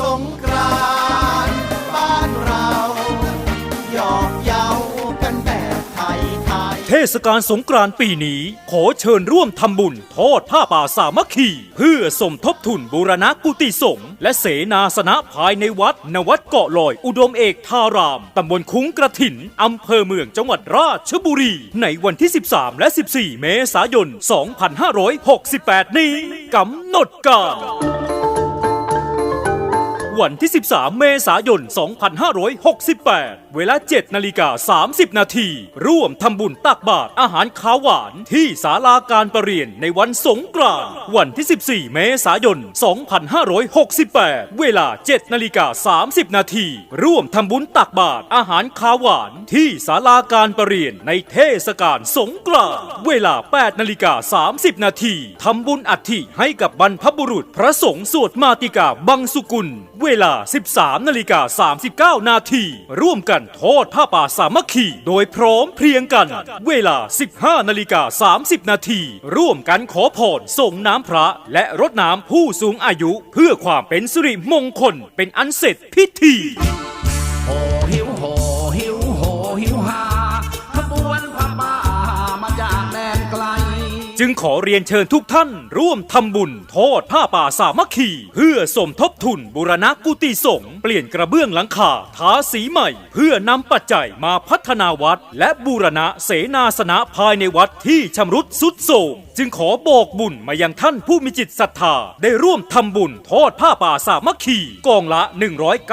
สงกรานต์บ้านเราหยอกเย้ากันแบบไทยไทยเทศกาลสงกรานต์ปีนี้ ขอเชิญร่วมทำบุญทอดผ้าป่าสามัคคี เพื่อสมทบทุนบูรณะกุฏิสงฆ์และเสนาสนะภายในวัด นวัดเกาะลอย อุดมเอกทาราม ตำบลคุ้งกระถิน อำเภอเมืองจังหวัดราชบุรี ในวันที่ 13 และ 14 เมษายน 2568 นี้กำหนดการ วันที่ 13 เมษายน 2568 เวลา 7 นาฬิกา 30 นาที ร่วมทำบุญตักบาตรอาหารขาวหวานที่ศาลาการประเรียนในวันสงกรานต์วันที่ 14 เมษายน 2568 เวลา 7 นาฬิกา 30 นาทีร่วมทำบุญตักบาตรอาหารขาวหวานที่ศาลาการประเรียนในเทศกาลสงกรานต์เวลา 8 นาฬิกา 30 นาทีทำบุญอัฐิให้กับบรรพบุรุษพระสงฆ์สวดมาติกาบังสุกุลเวลา 13นาฬิกา39 นาทีร่วมกันทอดผ้าป่าสามัคคี โดยพร้อมเพรียงกัน เวลา 15นาฬิกา30 นาทีร่วมกันขอพรส่งน้ำพระ และรดน้ำผู้สูงอายุ เพื่อความเป็นสิริมงคลเป็นอันเสร็จพิธี จึงขอเรียนเชิญทุกท่าน ร่วมทำบุญทอดผ้าป่าสามัคคี เพื่อสมทบทุนบุรณะกุฏิสงฆ์เปลี่ยนกระเบื้องหลังคาทาสีใหม่ เพื่อนำปัจจัยมาพัฒนาวัด และบูรณะเสนาสนะภายในวัดที่ชำรุดสุดโทรมจึงขอบอกบุญมายังท่านผู้มีจิตศรัทธา ได้ร่วมทำบุญทอดผ้าป่าสามัคคี กองละ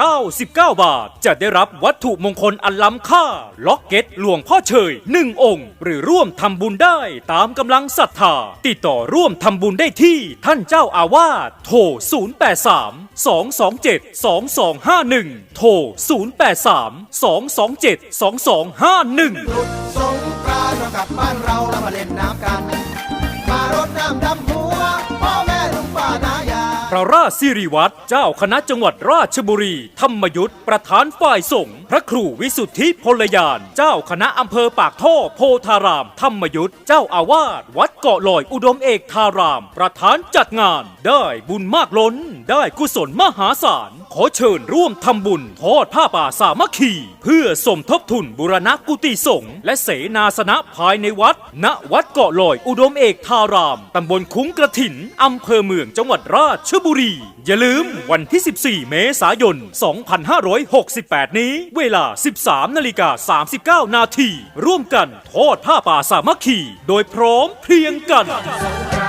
199 บาท จะได้รับวัตถุมงคลอันล้ำค่า ล็อกเก็ตหลวงพ่อเฉยหนึ่งองค์ หรือร่วมทำบุญได้ตามกำลังศรัทธา ติดต่อร่วมทำบุญได้ที่ท่านเจ้าอาวาสโทร 083 227 2251 โทร 083 227 2251 สงกรานต์เรากลับบ้านเราแล้วมาเล่นน้ำกันมารด น้ำดำหัวพ่อแม่ลุงป้านายาพระราชสิริวัตรเจ้าคณะจังหวัดราชบุรี ธรรมยุทธประธานฝ่ายสงฆ์พระครูวิสุทธิพลยาน เจ้าคณะอำเภอปากท่อโพธาราม ธรรมยุทธเจ้าอาวาสวัดเกาะลอยอุดมเอกทาราม ประธานจัดงาน ได้บุญมากล้น ได้กุศลมหาศาล ขอเชิญร่วมทำบุญทอดผ้าป่าสามัคคี เพื่อสมทบทุนบุรณะกุฏิสงฆ์และเสนาสนะภายในวัด ณวัดเกาะลอยอุดมเอกทาราม ตำบลคุ้งกระถินอำเภอเมืองจังหวัดราชบุรี อย่าลืมวันที่ 14 เมษายน 2568 นี้ เวลา 13นาฬิกา39 นาทีร่วมกันทอดผ้าป่าสามัคคี โดยพร้อมเพรียงกันกน